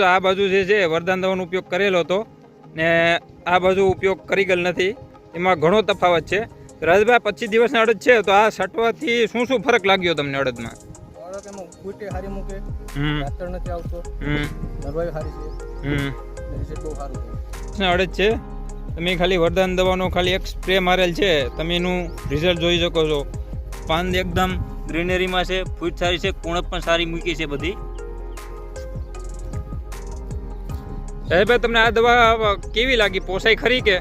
જોજો આ બાજુ જે છે વરદાન દવાનો ઉપયોગ કરેલો હતો ને આ બાજુ ઉપયોગ કરી ગયેલ નથી. એમાં ઘણો તફાવત છે. રાજભાઈ પચીસ દિવસના અડદ છે તો આ સટવાથી શું શું ફરક લાગ્યો તમને અડદમાં? અડદ છે. તમે ખાલી વરદાન દવાનો ખાલી એક સ્પ્રે મારેલ છે. તમે એનું રિઝલ્ટ જોઈ શકો છો. પાન એકદમ ગ્રીનરીમાં છે. ફૂટ સારી છે. કુણપ પણ સારી મૂકી છે બધી. સાહેબ તમને આ દવા કેવી લાગી? પોસાય ખરી કે?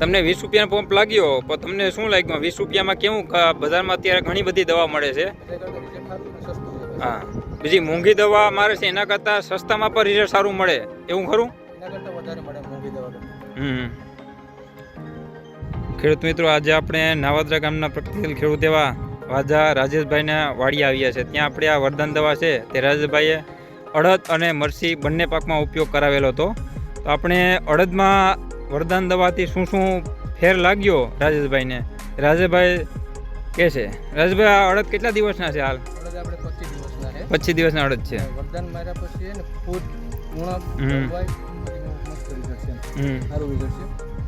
તમને વીસ રૂપિયાનો પંપ લાગ્યો, પણ તમને શું લાગ્યું? વીસ રૂપિયામાં કેવું? બજારમાં અત્યારે ઘણી બધી દવા મળે છે. હા. બીજી મોંઘી દવા મારે છે, એના કરતાં સસ્તામાં પણ રિઝલ્ટ સારું મળે. એવું ખરું? હમ. ખેડૂત મિત્રો, આજે આપણે નાવાદરા ગામના પ્રગતિશીલ ખેડૂત એવા વાજા રાજેશભાઈના વાડી આવ્યા છે. ત્યાં આપણે આ વરદાન દવા છે તે રાજેશભાઈએ અડદ અને મરસી બંને પાકમાં ઉપયોગ કરાવેલો હતો. તો આપણે અડદમાં વરદાન દવાથી શું શું ફેર લાગ્યો રાજેશભાઈને? રાજેશભાઈ કે છે? રાજેશભાઈ આ અડદ કેટલા દિવસના છે હાલ? પચીસ દિવસના અડદ છે. વરદાન માર્યા પછી ને ફૂટ હમ. નરવાઈ બધી મસ્ત રિઝલ્ટ છે હમ. સારું રિઝલ્ટ છે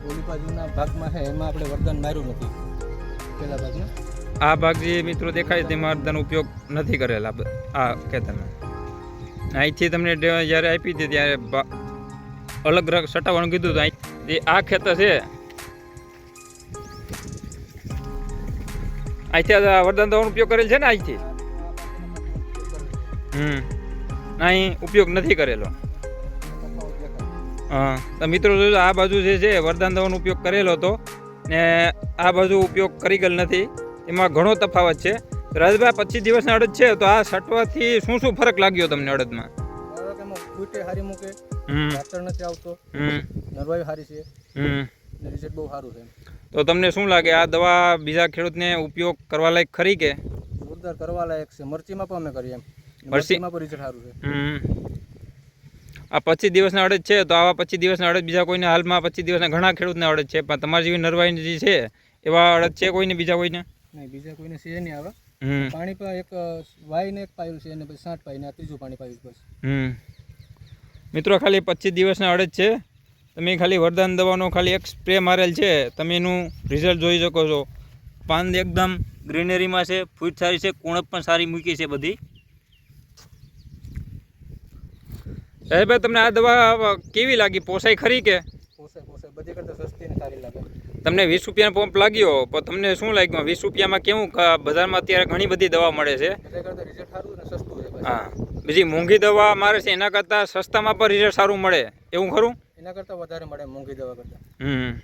ઓલી બાજુના ભાગમાં છે એમાં આપણે વરદાન માર્યું નથી. પેલા ભાગમાં? આ ભાગ જે મિત્રો દેખાય તેમાં અડદાનો ઉપયોગ નથી કરેલા આ ખેતરમાં. અહીંથી તમને જ્યારે આપી હતી ત્યારે અલગ સટાવવાનું કીધું હતું અહીં એ આ ખેતર છે. અહીંથી વરદાન દવાનો ઉપયોગ કરેલ છે ને અહીંથી? હમ. અહીં ઉપયોગ નથી કરેલો. હા. તો મિત્રો જોજો, આ બાજુ જે છે, વરદાન દવાનો ઉપયોગ કરેલો હતો. ને આ બાજુ ઉપયોગ કરી ગયેલ નથી. એમાં ઘણો તફાવત છે. રાજભાઈ પચીસ દિવસના અડદ છે તો આ સટવાથી શું શું ફરક લાગ્યો તમને અડદમાં? ફૂટે હારી મૂકે. હમ. નથી આવતો. નરવાઈ હારી છે. રિઝલ્ટ બહુ સારું છે તો તમને શું લાગે આ દવા બીજા ખેડૂતને ઉપયોગ કરવા લાયક ખરી કે? જોરદાર કરવા લાયક છે. મરચીમાં પણ અમે કરીએ એમ. મરચીમાં પણ રિઝલ્ટ સારું છે. આ પચીસ દિવસના અડદ છે તો આવા પચીસ દિવસના અડદ બીજા કોઈને હાલમાં પચીસ દિવસના ઘણા ખેડૂતને અડદ છે પણ તમારી જેવી નરવાઈ જે છે એવા અડદ છે કોઈને બીજા કોઈને? નહીં બીજા કોઈને છે નહીં આવે. પાણી પણ એક વાઈને એક પાયું છે અને પછી સાઠ પાઈને આ ત્રીજું પાણી પાયું બસ. હમ. મિત્રો ખાલી પચીસ દિવસના અડદ છે. તમે ખાલી વરદાન દવાનો ખાલી એક સ્પ્રે મારેલ છે. તમે એનું રિઝલ્ટ જોઈ શકો છો. પાન એકદમ ગ્રીનરીમાં છે ફૂટ સારી છે કુણપ પણ સારી મૂકી છે બધી. સાહેબ તમને આ દવા કેવી લાગી? પોસાય ખરી કે? પોસાય. બધી કરતાં સસ્તી ને સારી લાગે. તમને વીસ રૂપિયાનો પંપ લાગ્યો પણ તમને શું લાગ્યું? વીસ રૂપિયામાં કેવું? ક- બજારમાં અત્યારે ઘણી બધી દવા મળે છે. હા. બીજી મોંઘી દવા મારે છે એના કરતાં સસ્તામાં પણ રિઝલ્ટ સારું મળે. એવું ખરું? એના કરતાં વધારે મળે મોંઘી દવા કરતાં. હમ.